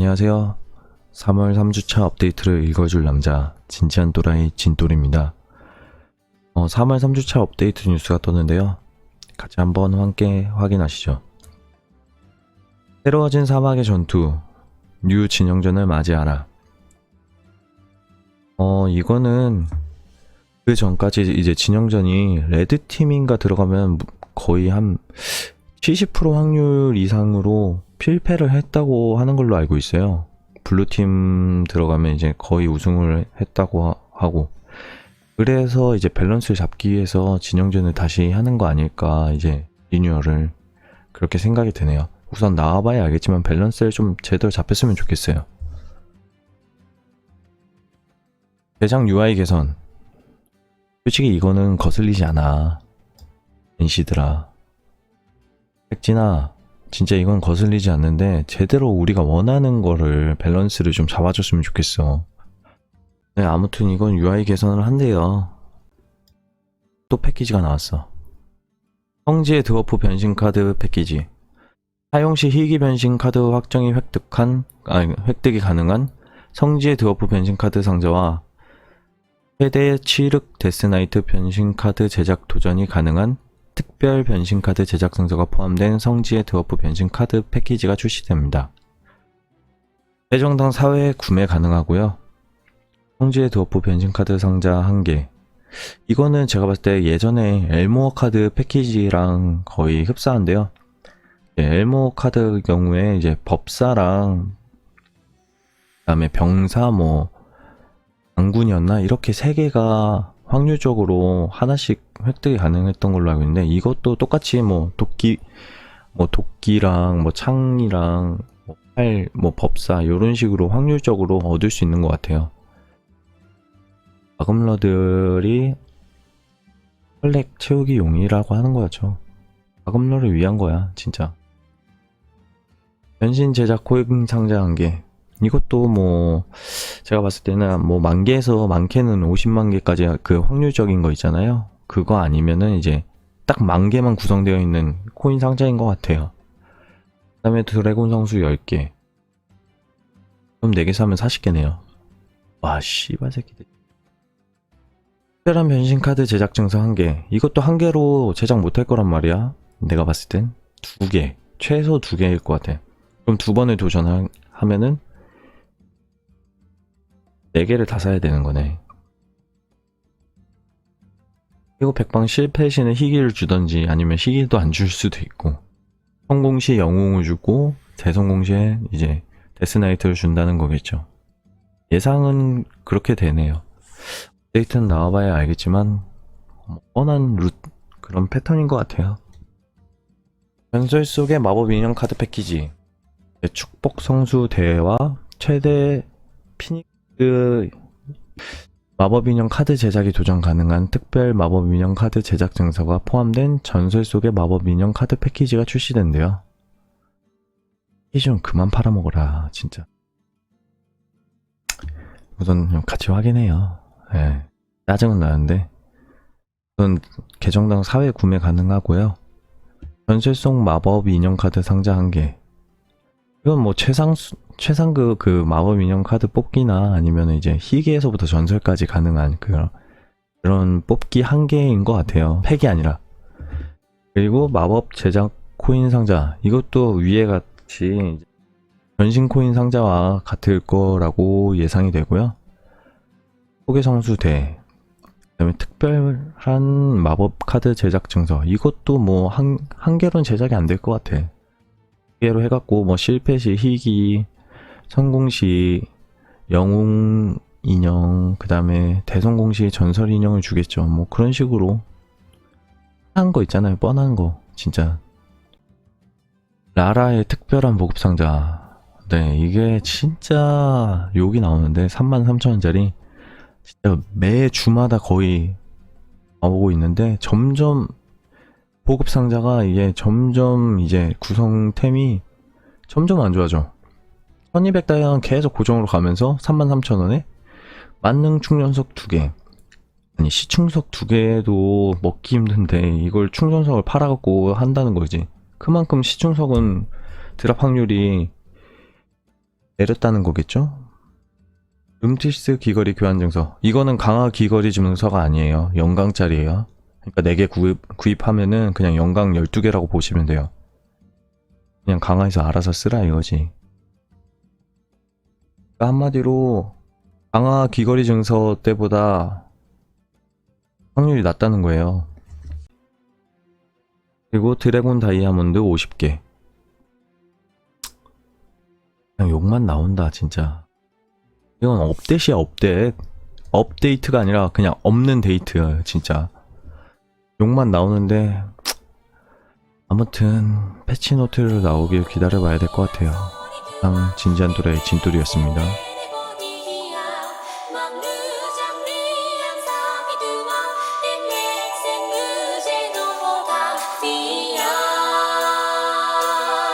안녕하세요. 3월 3주차 업데이트를 읽어줄 남자 진지한 또라이 진또리입니다. 어, 3월 3주차 업데이트 뉴스가 떴는데요. 같이 한번 함께 확인하시죠. 새로워진 사막의 전투 뉴 진영전을 맞이하라. 어 이거는 그 전까지 이제 진영전이 레드 팀인가 들어가면 거의 한 70% 확률 이상으로 필패를 했다고 하는 걸로 알고 있어요. 블루팀 들어가면 이제 거의 우승을 했다고 하- 하고. 그래서 이제 밸런스를 잡기 위해서 진영전을 다시 하는 거 아닐까, 이제 리뉴얼을. 그렇게 생각이 드네요. 우선 나와봐야 알겠지만 밸런스를 좀 제대로 잡혔으면 좋겠어요. 대장 UI 개선. 솔직히 이거는 거슬리지 않아. NC들아. 백진아, 진짜 이건 거슬리지 않는데 제대로 우리가 원하는 거를 밸런스를 좀 잡아줬으면 좋겠어. 네, 아무튼 이건 UI 개선을 한대요. 또 패키지가 나왔어. 성지의 드워프 변신 카드 패키지. 사용 시 희귀 변신 카드 확정이 획득한, 아니, 획득이 가능한 성지의 드워프 변신 카드 상자와 최대 치륵 데스나이트 변신 카드 제작 도전이 가능한 특별 변신 카드 제작 상자가 포함된 성지의 드워프 변신 카드 패키지가 출시됩니다. 최정당 4회 구매 가능하고요. 성지의 드워프 변신 카드 상자 1개. 이거는 제가 봤을 때 예전에 엘모어 카드 패키지랑 거의 흡사한데요. 예, 엘모어 카드 경우에 이제 법사랑 그다음에 병사 뭐 장군이었나 이렇게 세 개가 확률적으로 하나씩 획득이 가능했던 걸로 알고 있는데 이것도 똑같이 뭐 도끼 뭐 도끼랑 뭐 창이랑 뭐 활, 뭐 법사 이런 식으로 확률적으로 얻을 수 있는 것 같아요. 마금러들이 혈렉 채우기 용이라고 하는 거죠. 마금러를 위한 거야, 진짜. 변신 제작 코잉 상자 한 개. 이것도 뭐 제가 봤을 때는 뭐 만 개에서 많게는 50만 개까지 그 확률적인 거 있잖아요. 그거 아니면은 이제 딱 만 개만 구성되어 있는 코인 상자인 것 같아요. 그 다음에 드래곤 성수 10개. 그럼 4개 사면 40개네요. 와 씨발 새끼들. 특별한 변신 카드 제작 증서 1개. 이것도 한 개로 제작 못할 거란 말이야. 내가 봤을 땐두 개. 최소 두 개일 것 같아. 그럼 두 번을 도전하면은 네 개를 다 사야 되는 거네. 그리고 백방 실패 시는 희귀를 주던지 아니면 희귀도 안 줄 수도 있고 성공 시 영웅을 주고 대성공 시에 이제 데스나이트를 준다는 거겠죠. 예상은 그렇게 되네요. 데이트는 나와봐야 알겠지만 뭐 뻔한 루 그런 패턴인 것 같아요. 전설 속의 마법 인형 카드 패키지 축복 성수 대회와 최대 피닉 그 마법 인형 카드 제작이 도전 가능한 특별 마법 인형 카드 제작 증서가 포함된 전설 속의 마법 인형 카드 패키지가 출시된대요. 이좀 그만 팔아먹어라 진짜. 우선 같이 확인해요. 예. 짜증은 나는데 우선 계정당 4회 구매 가능하고요. 전설 속 마법 인형 카드 상자 1개. 이건 뭐 최상 최상급 그 마법 인형 카드 뽑기나 아니면 이제 희귀에서부터 전설까지 가능한 그런 그런 뽑기 한 개인 것 같아요. 팩이 아니라. 그리고 마법 제작 코인 상자 이것도 위에 같이 변신 코인 상자와 같을 거라고 예상이 되고요. 소개 성수대 그다음에 특별한 마법 카드 제작 증서 이것도 뭐 한 한 개로는 제작이 안 될 것 같아. 개로 해갖고 뭐 실패 시 희귀, 성공 시 영웅 인형, 그 다음에 대성공 시 전설 인형을 주겠죠. 뭐 그런 식으로 한 거 있잖아요. 뻔한 거 진짜. 라라의 특별한 보급 상자. 네, 이게 진짜 욕이 나오는데 33,000원짜리 진짜 매 주마다 거의 나오고 있는데 점점 보급 상자가 이게 점점 이제 구성템이 점점 안 좋아져. 1200다이아는 계속 고정으로 가면서 33,000원에 만능 충전석 2개. 아니, 시충석 2개도 먹기 힘든데 이걸 충전석을 팔아갖고 한다는 거지. 그만큼 시충석은 드랍 확률이 내렸다는 거겠죠? 음티스 귀걸이 교환 증서. 이거는 강화 귀걸이 증서가 아니에요. 영강짜리예요. 그러니까 4개 구입, 구입하면은 그냥 영강 12개라고 보시면 돼요. 그냥 강화해서 알아서 쓰라 이거지. 그러니까 한마디로 강화 귀걸이 증서 때보다 확률이 낮다는 거예요. 그리고 드래곤 다이아몬드 50개. 그냥 욕만 나온다, 진짜. 이건 업데이트야, 업데이트. 업데이트가 아니라 그냥 없는 데이트, 진짜. 욕만 나오는데, 아무튼, 패치노트를 나오길 기다려봐야 될 것 같아요. 참 진지한 또래의 진돌이었습니다.